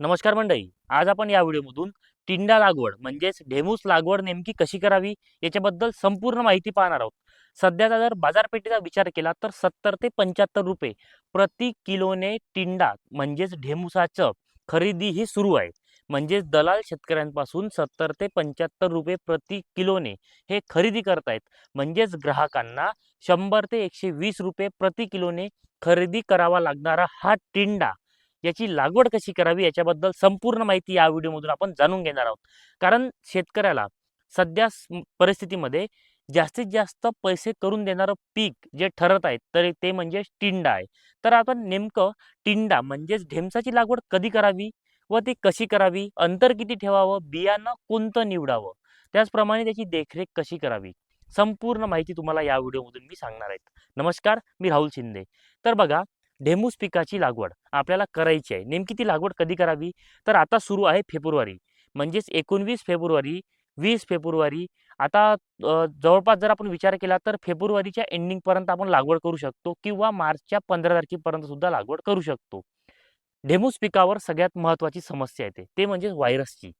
नमस्कार मंडळी आज आपण या व्हिडिओमधून टिंडा लागवड म्हणजेच ढेमूस लागवड नेमकी कशी करावी याच्याबद्दल संपूर्ण माहिती पाहणार आहोत. सध्याचा जर बाजारपेठेचा विचार केला तर सत्तर ते पंच्याहत्तर रुपये प्रति किलोने टिंडा म्हणजेच ढेमुसाचं खरेदी ही सुरू आहे. म्हणजेच दलाल शेतकऱ्यांपासून सत्तर ते पंच्याहत्तर रुपये प्रति किलोने हे खरेदी करतायत. म्हणजेच ग्राहकांना शंभर ते एकशे वीस रुपये प्रति किलोने खरेदी करावा लागणारा हा टिंडा याची लागवड कशी करावी याच्याबद्दल संपूर्ण माहिती या व्हिडिओमधून आपण जाणून घेणार आहोत. कारण शेतकऱ्याला सध्या परिस्थितीमध्ये जास्तीत जास्त पैसे करून देणारं पीक जे ठरत आहे तर ते म्हणजे टिंडा आहे. तर आपण नेमकं टिंडा म्हणजेच ढेमसाची लागवड कधी करावी व ती कशी करावी अंतर किती ठेवावं बियाणं कोणतं निवडावं त्याचप्रमाणे त्याची देखरेख कशी करावी संपूर्ण माहिती तुम्हाला या व्हिडिओमधून मी सांगणार आहेत नमस्कार मी राहुल शिंदे. तर बघा ढेमूस पिकाची लागवड आपल्याला करायची आहे. नेमकी ती लागवड कधी करावी? तर आता सुरू आहे फेब्रुवारी. म्हणजेच एकोणवीस फेब्रुवारी वीस फेब्रुवारी. आता जवळपास जर आपण विचार केला तर फेब्रुवारीच्या एंडिंगपर्यंत आपण लागवड करू शकतो किंवा मार्चच्या पंधरा तारखेपर्यंत सुद्धा लागवड करू शकतो. ढेमूस पिकावर सगळ्यात महत्त्वाची समस्या येते. ते म्हणजे व्हायरसची.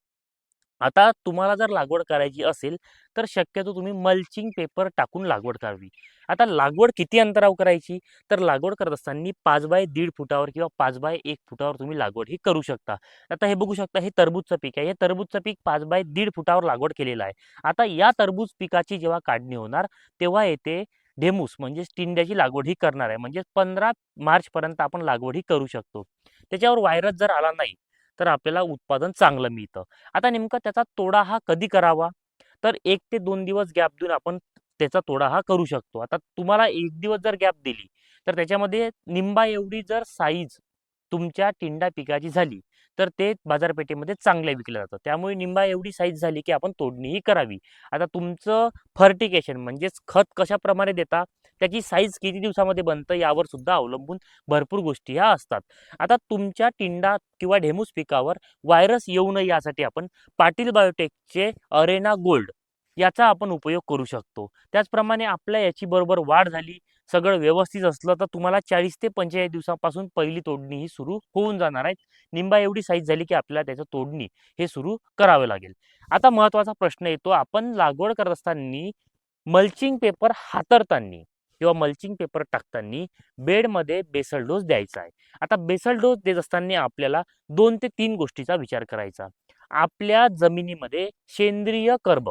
आता तुम्हाला जर लागवड करायची असेल तर शक्यतो तुम्ही मल्चिंग पेपर टाकून लागवड करावी. आता लागवड किती अंतरावर करायची? तर लागवड करत असताना पाच बाय दीड फुटावर किंवा पाच बाय एक फुटावर तुम्ही लागवड ही करू शकता. आता हे बघू शकता हे तरबूजचं पीक आहे. हे तरबूजचं पीक पाच बाय दीड फुटावर लागवड केलेलं आहे. आता या तरबूज पिकाची जेव्हा काढणी होणार तेव्हा येते ढेमूस म्हणजे टिंड्याची लागवड ही करणार आहे. म्हणजे पंधरा मार्चपर्यंत आपण लागवड ही करू शकतो. त्याच्यावर व्हायरस जर आला नाही तर आपल्याला उत्पादन चांगलं मिळतं. आता नेमका त्याचा तोडा हा कधी करावा? तर एक ते दोन दिवस गॅप देऊन आपण त्याचा तोडा हा करू शकतो. आता तुम्हाला एक दिवस जर गॅप दिली तर त्याच्यामध्ये निंबा एवढी जर साईज तुमच्या टिंडा पिकाची झाली तर ते बाजारपेठेमध्ये चांगल्या विकलं जातं. त्यामुळे निंबा एवढी साईज झाली की आपण तोडणीही करावी. आता तुमचं फर्टिकेशन म्हणजेच खत कशाप्रमाणे देता? त्याची साईज किती दिवसामध्ये बनतं यावर सुद्धा अवलंबून भरपूर गोष्टी ह्या असतात. आता तुमच्या टिंडा किंवा ढेमूस पिकावर व्हायरस येऊ नये यासाठी आपण पाटील बायोटेकचे अरेना गोल्ड याचा आपण उपयोग करू शकतो. त्याचप्रमाणे आपल्या याची बरोबर वाढ झाली सगळं व्यवस्थित असलं तर तुम्हाला चाळीस ते पंचेचाळीस दिवसापासून पहिली तोडणी ही सुरू होऊन जाणार आहे. निंबा एवढी साईज झाली की आपल्याला त्याचं तोडणी हे सुरू करावे लागेल. आता महत्त्वाचा प्रश्न येतो आपण लागवड करत असताना मल्चिंग पेपर हातरताना किंवा मल्चिंग पेपर टाकताना बेडमध्ये बेसल डोस द्यायचा आहे. आता बेसल डोस देत असताना आपल्याला दोन ते तीन गोष्टीचा विचार करायचा. आपल्या जमिनीमध्ये सेंद्रिय कर्ब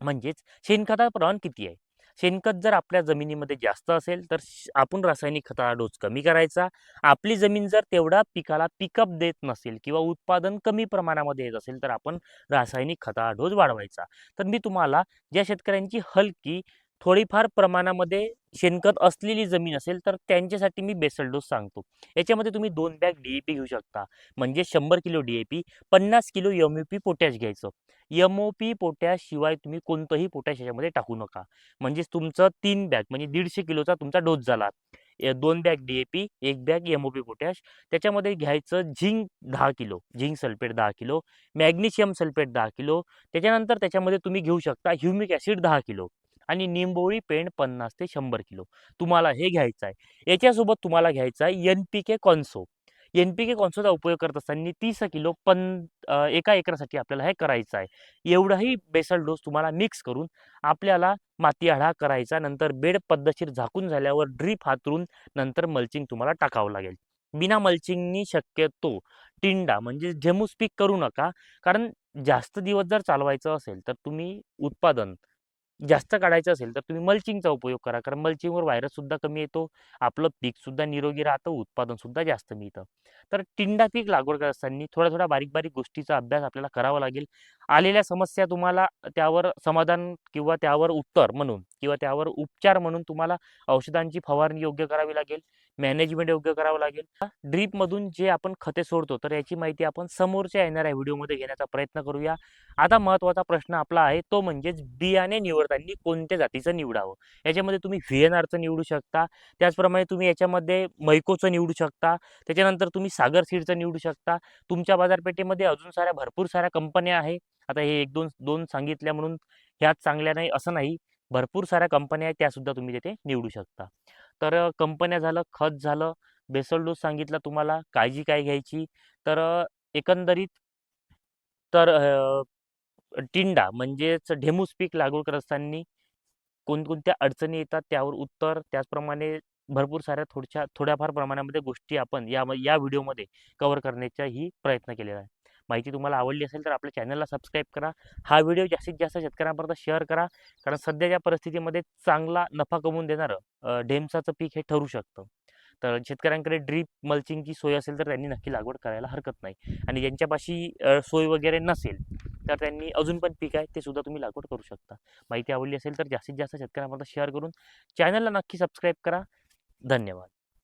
म्हणजेच शेणखताचं प्रमाण किती आहे? शेणखत जर आपल्या जमिनीमध्ये जास्त असेल तर आपण रासायनिक खताचा डोस कमी करायचा. आपली जमीन जर तेवढा पिकाला पिकअप देत नसेल किंवा उत्पादन कमी प्रमाणामध्ये येत असेल तर आपण रासायनिक खताचा डोस वाढवायचा. तर मी तुम्हाला ज्या शेतकऱ्यांची हलकी थोडीफार प्रमाणामध्ये शेणखत असलेली जमीन असेल तर त्यांच्यासाठी मी बेसल डोस सांगतो. याच्यामध्ये तुम्ही दोन बॅग डी ए पी घेऊ शकता. म्हणजे शंभर किलो डी ए पी पन्नास kilo M O P potash घ्यायचं. यम ओ पी पोटॅश शिवाय तुम्ही कोणतंही पोटॅश याच्यामध्ये टाकू नका. म्हणजेच तुमचं तीन बॅग म्हणजे दीडशे किलोचा तुमचा डोस झाला. दोन बॅग डी ए पी एक bag M O P potash. त्याच्यामध्ये घ्यायचं झिंक दहा किलो झिंक सल्फेट दहा किलो मॅग्नेशियम सल्फेट दहा किलो. त्याच्यानंतर त्याच्यामध्ये तुम्ही घेऊ शकता ह्युमिक ॲसिड दहा किलो. आणि निंबोळी पेंड पन्नास ते शंभर किलो. तुम्हाला हे घ्यायचं आहे. याच्यासोबत तुम्हाला घ्यायचं आहे एन पी के कॉन्सो एन पी के कॉन्सोचा उपयोग करत असताना तीस किलो पन एका एकरासाठी आपल्याला हे करायचं आहे. एवढाही बेसल डोस तुम्हाला मिक्स करून आपल्याला माती आढा करायचा नंतर बेड पद्धतशीर झाकून झाल्यावर ड्रीप हातरून नंतर मल्चिंग तुम्हाला टाकावं लागेल. बिना मल्चिंगनी शक्यतो टिंडा म्हणजे झेमूस पीक करू नका. कारण जास्त दिवस जर चालवायचं असेल तर तुम्ही उत्पादन जास्त काढायचं असेल तर तुम्ही मल्चिंगचा उपयोग करा. कारण मल्चिंगवर व्हायरस सुद्धा कमी येतो आपलं पीक सुद्धा निरोगी राहतं उत्पादन सुद्धा जास्त मिळतं. तर टिंडा पीक लागवड करत असताना थोड्या थोड्या बारीक बारीक गोष्टीचा अभ्यास आपल्याला करावा लागेल. आलेल्या समस्या तुम्हाला त्यावर समाधान किंवा त्यावर उत्तर म्हणून किंवा त्यावर उपचार म्हणून तुम्हाला औषधांची फवारणी योग्य करावी लागेल मॅनेजमेंट योग्य करावं लागेल. ड्रीपमधून जे आपण खते सोडतो तर याची माहिती आपण समोरच्या येणाऱ्या व्हिडिओमध्ये घेण्याचा प्रयत्न करूया. आता महत्त्वाचा प्रश्न आपला आहे तो म्हणजेच बियाणे निवडताना कोणत्या जातीचं निवडावं? याच्यामध्ये तुम्ही व्ही एन आरचं निवडू शकता त्याचप्रमाणे तुम्ही याच्यामध्ये मैकोचं निवडू शकता त्याच्यानंतर तुम्ही सागर सीडचं निवडू शकता. तुमच्या बाजारपेठेमध्ये अजून साऱ्या भरपूर साऱ्या कंपन्या आहे. आता हे एक दोन दोन सांगितल्या म्हणून ह्याच चांगल्या नाही असं नाही. भरपूर साऱ्या कंपन्या आहेत त्यासुद्धा तुम्ही तिथे निवडू शकता. तर कंपन्या झालं खत झालं बेसल डोस सांगितलं तुम्हाला काळजी काय घ्यायची? तर एकंदरीत तर टिंडा म्हणजेच ढेमूस पीक लागवड करत असताना कोणकोणत्या अडचणी येतात त्यावर उत्तर त्याचप्रमाणे भरपूर साऱ्या थोडच्या थोड्याफार प्रमाणामध्ये गोष्टी आपण या या व्हिडिओमध्ये कव्हर करण्याचाही प्रयत्न केलेला आहे. माहिती तुम्हाला आवडली असेल तर आपल्या चॅनलला सबस्क्राईब करा. हा व्हिडिओ जास्तीत जास्त शेतकऱ्यांपर्यंत शेअर करा. कारण सध्याच्या परिस्थितीमध्ये चांगला नफा कमवून देणारं ढेमसाचं पीक हे ठरू शकतं. तर शेतकऱ्यांकडे ड्रीप मल्चिंगची सोय असेल तर त्यांनी नक्की लागवड करायला हरकत नाही. आणि ज्यांच्यापाशी सोय वगैरे नसेल तर त्यांनी अजून पण पीक आहे ते सुद्धा तुम्ही लागवड करू शकता. माहिती आवडली असेल तर जास्तीत जास्त शेतकऱ्यांपर्यंत शेअर करून चॅनलला नक्की सबस्क्राईब करा. धन्यवाद.